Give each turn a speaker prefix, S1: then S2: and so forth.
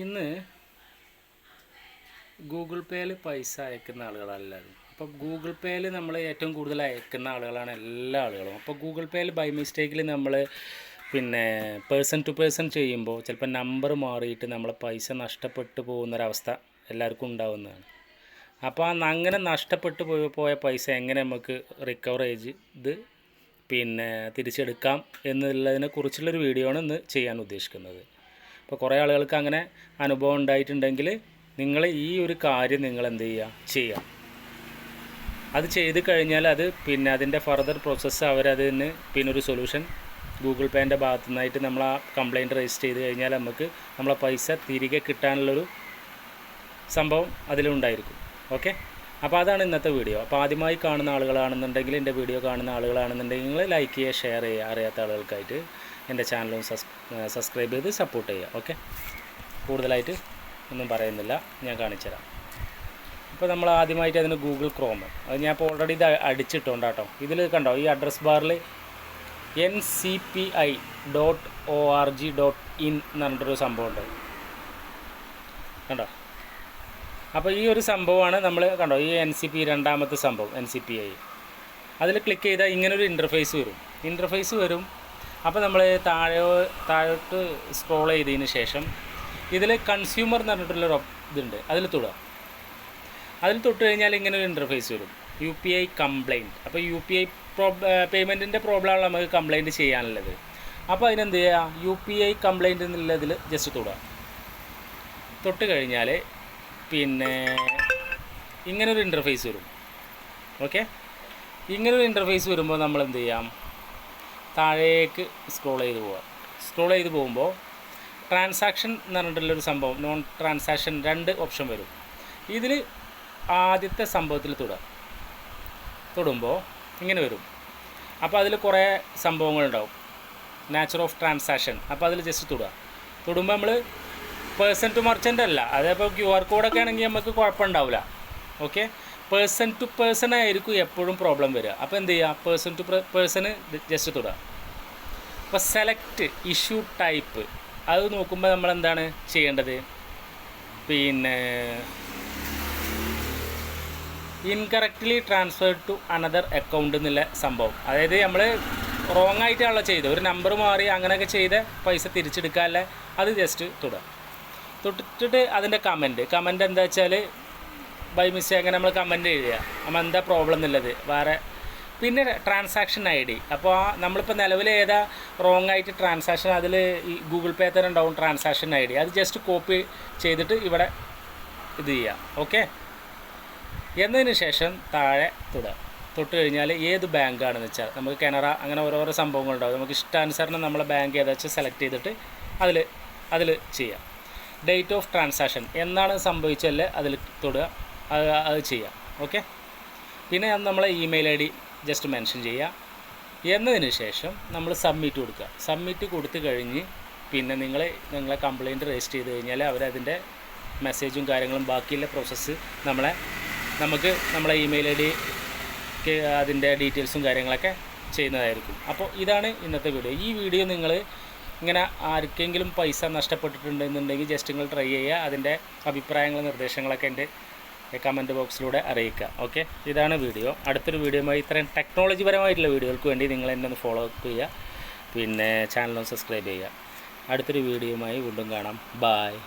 S1: ഇന്ന് ഗൂഗിൾ പേയിൽ പൈസ അയക്കുന്ന ആളുകളാണ് എല്ലാവരും അപ്പോൾ ഗൂഗിൾ പേയിൽ നമ്മൾ ഏറ്റവും കൂടുതൽ അയക്കുന്ന ആളുകളാണ് എല്ലാ ആളുകളും. അപ്പോൾ ഗൂഗിൾ പേയിൽ ബൈ മിസ്റ്റേക്കിൽ നമ്മൾ പിന്നെ പേഴ്സൺ ടു പേഴ്സൺ ചെയ്യുമ്പോൾ ചിലപ്പോൾ നമ്പർ മാറിയിട്ട് നമ്മളെ പൈസ നഷ്ടപ്പെട്ടു പോകുന്നൊരവസ്ഥ എല്ലാവർക്കും ഉണ്ടാവുന്നതാണ്. അപ്പോൾ അങ്ങനെ നഷ്ടപ്പെട്ടു പോയി പോയ പൈസ എങ്ങനെ നമുക്ക് റിക്കവർ ചെയ്ത് പിന്നെ തിരിച്ചെടുക്കാം എന്നുള്ളതിനെ കുറിച്ചുള്ളൊരു വീഡിയോ ആണ് ഇന്ന് ചെയ്യാൻ ഉദ്ദേശിക്കുന്നത്. അപ്പോൾ കുറേ ആളുകൾക്ക് അങ്ങനെ അനുഭവം ഉണ്ടായിട്ടുണ്ടെങ്കിൽ നിങ്ങൾ ഈ ഒരു കാര്യം നിങ്ങൾ എന്ത് ചെയ്യുക ചെയ്യുക അത് ചെയ്ത് കഴിഞ്ഞാൽ അത് പിന്നെ അതിന്റെ ഫർദർ പ്രോസസ്സ് അവരതിന് പിന്നെ ഒരു സൊല്യൂഷൻ ഗൂഗിൾ പേന്റെ ഭാഗത്തു നിന്നായിട്ട് നമ്മൾ ആ കംപ്ലയിന്റ് രജിസ്റ്റർ ചെയ്ത് കഴിഞ്ഞാൽ നമുക്ക് നമ്മളെ പൈസ തിരികെ കിട്ടാനുള്ളൊരു സംഭവം അതിലുണ്ടായിരിക്കും. ഓക്കെ അപ്പോൾ അതാണ് ഇന്നത്തെ വീഡിയോ അപ്പോൾ ആദ്യമായി കാണുന്ന ആളുകളാണെന്നുണ്ടെങ്കിൽ എന്റെ വീഡിയോ കാണുന്ന ആളുകളാണെന്നുണ്ടെങ്കിൽ നിങ്ങൾ ലൈക്ക് ചെയ്യുക ഷെയർ ചെയ്യുക അറിയാത്ത ആളുകൾക്കായിട്ട്. എന്റെ ചാനലും സബ്സ്ക്രൈബ് ചെയ്ത് സപ്പോർട്ട് ചെയ്യുക ഓക്കെ കൂടുതലായിട്ട് ഒന്നും പറയുന്നില്ല ഞാൻ കാണിച്ചുതരാം ഇപ്പോൾ നമ്മൾ ആദ്യമായിട്ട് അതിന് ഗൂഗിൾ ക്രോം അത് ഞാൻ ഇപ്പോൾ ഓൾറെഡി ഇത് അടിച്ചിട്ടുണ്ട് കേട്ടോ. ഇതിൽ കണ്ടോ ഈ അഡ്രസ് ബാറിൽ N C P I dot O R G dot in എന്ന് പറഞ്ഞിട്ടൊരു സംഭവമുണ്ട്. കണ്ടോ? അപ്പോൾ ഈ ഒരു സംഭവമാണ് നമ്മൾ കണ്ടോ ഈ എൻ സി പി രണ്ടാമത്തെ സംഭവം എൻ സി പി ഐ അതിൽ ക്ലിക്ക് ചെയ്താൽ ഇങ്ങനൊരു ഇന്റർഫേസ് വരും. ഇന്റർഫേസ് വരും അപ്പോൾ നമ്മൾ താഴെ താഴോട്ട് സ്ക്രോൾ ചെയ്തതിന് ശേഷം ഇതിൽ കൺസ്യൂമർ എന്ന് പറഞ്ഞിട്ടുള്ളൊരു ഇതുണ്ട്. അതിൽ തൊടുക. അതിൽ തൊട്ട് കഴിഞ്ഞാൽ ഇങ്ങനെ ഒരു ഇന്റർഫേസ് വരും. യു പി ഐ കംപ്ലൈന്റ് അപ്പോൾ യു പി ഐ പ്രോബ് പേയ്മെന്റിന്റെ പ്രോബ്ലമാണ് നമുക്ക് കംപ്ലൈന്റ് ചെയ്യാനുള്ളത്. അപ്പോൾ അതിനെന്ത് ചെയ്യുക യു പി ഐ കംപ്ലൈന്റ് എന്നുള്ളതിൽ ജസ്റ്റ് തൊടുക. തൊട്ട് കഴിഞ്ഞാൽ പിന്നെ ഇങ്ങനൊരു ഇന്റർഫേസ് വരും. ഓക്കെ ഇങ്ങനൊരു ഇന്റർഫേസ് വരുമ്പോൾ നമ്മൾ എന്ത് ചെയ്യാം? താഴേക്ക് സ്ക്രോൾ ചെയ്ത് പോവാം സ്ക്രോൾ ചെയ്ത് പോകുമ്പോൾ ട്രാൻസാക്ഷൻ എന്ന് പറഞ്ഞിട്ടുള്ളൊരു സംഭവം നോൺ ട്രാൻസാക്ഷൻ രണ്ട് ഓപ്ഷൻ വരും. ഇതിൽ ആദ്യത്തെ സംഭവത്തിൽ തൊടാം തൊടുമ്പോൾ ഇങ്ങനെ വരും. അപ്പോൾ അതിൽ കുറേ സംഭവങ്ങളുണ്ടാവും നാച്ചർ ഓഫ് ട്രാൻസാക്ഷൻ അപ്പോൾ അതിൽ ജസ്റ്റ് തൊടുക. തൊടുമ്പോൾ നമ്മൾ പേഴ്സൺ ടു മർച്ചന്റ് അല്ല. അതേപോലെ ക്യു ആർ കോഡൊക്കെ ആണെങ്കിൽ നമുക്ക് കുഴപ്പമുണ്ടാവില്ല ഓക്കെ പേഴ്സൺ ടു പേഴ്സൺ ആയിരിക്കും എപ്പോഴും പ്രോബ്ലം വരിക. അപ്പോൾ എന്ത് ചെയ്യുക? പേഴ്സൺ ടു പേഴ്സൺ ജസ്റ്റ് തൊടുക. അപ്പോൾ സെലക്ട് ഇഷ്യൂ ടൈപ്പ് അത് നോക്കുമ്പോൾ നമ്മൾ എന്താണ് ചെയ്യേണ്ടത്? പിന്നെ incorrectly transfer to another account എന്നുള്ള സംഭവം. അതായത് നമ്മൾ റോങ് ആയിട്ടാണല്ലോ ചെയ്തത്. ഒരു നമ്പർ മാറി അങ്ങനെയൊക്കെ ചെയ്ത് പൈസ തിരിച്ചെടുക്കാനല്ല അത് ജസ്റ്റ് തൊടുക. തൊട്ടിട്ട് അതിന്റെ കമന്റ് കമന്റ് എന്താ വെച്ചാൽ ബൈ മിസ്റ്റേക്ക് നമ്മൾ കമന്റ് എഴുതുക. നമ്മൾ എന്താ പ്രോബ്ലം എന്നുള്ളത്? വേറെ പിന്നെ ട്രാൻസാക്ഷൻ ഐ ഡി അപ്പോൾ നമ്മളിപ്പോൾ നിലവിൽ ഏതാ റോങ് ആയിട്ട് ട്രാൻസാക്ഷൻ അതിൽ ഈ ഗൂഗിൾ പേ തന്നെ ഉണ്ടാവും ട്രാൻസാക്ഷൻ ഐ ഡി അത് ജസ്റ്റ് കോപ്പി ചെയ്തിട്ട് ഇവിടെ ഇത് ചെയ്യാം. ഓക്കെ എന്നതിന് ശേഷം താഴെ തൊടുക. തൊട്ട് കഴിഞ്ഞാൽ ഏത് ബാങ്കാണെന്ന് വെച്ചാൽ നമുക്ക് കനറ അങ്ങനെ ഓരോരോ സംഭവങ്ങളുണ്ടാവും നമുക്ക് ഇഷ്ടാനുസരണം നമ്മളെ ബാങ്ക് ഏതാ സെലക്ട് ചെയ്തിട്ട് അതിൽ അതിൽ ചെയ്യാം. ഡേറ്റ് ഓഫ് ട്രാൻസാക്ഷൻ എന്നാണ് സംഭവിച്ചല്ലേ അതിൽ തൊടുക? അത് അത് ചെയ്യാം. ഓക്കെ പിന്നെ നമ്മളെ email I D just mention ചെയ്യുക എന്നതിന് ശേഷം നമ്മൾ സബ്മിറ്റ് കൊടുക്കുക. സബ്മിറ്റ് കൊടുത്തു കഴിഞ്ഞ് പിന്നെ നിങ്ങൾ നിങ്ങളെ കംപ്ലയിന്റ് രജിസ്റ്റർ ചെയ്ത് കഴിഞ്ഞാൽ അവരതിന്റെ മെസ്സേജും കാര്യങ്ങളും ബാക്കിയുള്ള പ്രോസസ്സ് നമ്മളെ നമുക്ക് നമ്മളെ ഇമെയിൽ ഐ ഡിക്ക് അതിന്റെ ഡീറ്റെയിൽസും കാര്യങ്ങളൊക്കെ ചെയ്യുന്നതായിരിക്കും. അപ്പോൾ ഇതാണ് ഇന്നത്തെ വീഡിയോ ഈ വീഡിയോ നിങ്ങൾ ഇങ്ങനെ ആർക്കെങ്കിലും പൈസ നഷ്ടപ്പെട്ടിട്ടുണ്ടെന്നുണ്ടെങ്കിൽ ജസ്റ്റ് നിങ്ങൾ ട്രൈ ചെയ്യുക. അതിന്റെ അഭിപ്രായങ്ങളും നിർദ്ദേശങ്ങളൊക്കെ എന്റെ കമന്റ് ബോക്സിലൂടെ അറിയിക്കുക ഓക്കെ ഇതാണ് വീഡിയോ അടുത്തൊരു വീഡിയോയുമായി ഇത്രയും ടെക്നോളജി പരമായിട്ടുള്ള വീഡിയോകൾക്ക് വേണ്ടി നിങ്ങൾ എന്നെ ഒന്ന് ഫോളോ അപ്പ് ചെയ്യുക. പിന്നെ ചാനലൊന്ന് സബ്സ്ക്രൈബ് ചെയ്യുക. അടുത്തൊരു വീഡിയോയുമായി വീണ്ടും കാണാം. ബായ്